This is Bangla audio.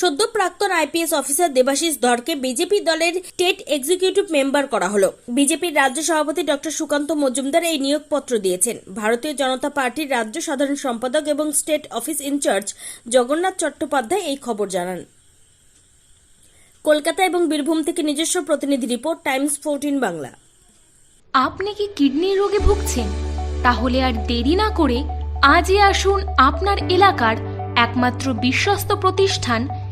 সদ্য প্রাক্তন আইপিএস অফিসার দেবাশিস ধরকে বিজেপি দলের স্টেট এক্সিকিউটিভ মেম্বার করা হলো। বিজেপির রাজ্য সভাপতি ডক্টর সুকান্ত মজুমদার এই নিয়োগপত্র দিয়েছেন। ভারতীয় জনতা পার্টির রাজ্য সাধারণ সম্পাদক এবং state office in-charge Jagannath Chattopadhyay এই খবর জানান। কলকাতা এবং বীরভূম থেকে নিজস্ব প্রতিনিধি রিপোর্ট, টাইমস ফোরটিন বাংলা। আপনি কি কিডনির রোগে ভুগছেন? তাহলে আর দেরি না করে আজই আসুন আপনার এলাকার একমাত্র বিশ্বস্ত প্রতিষ্ঠান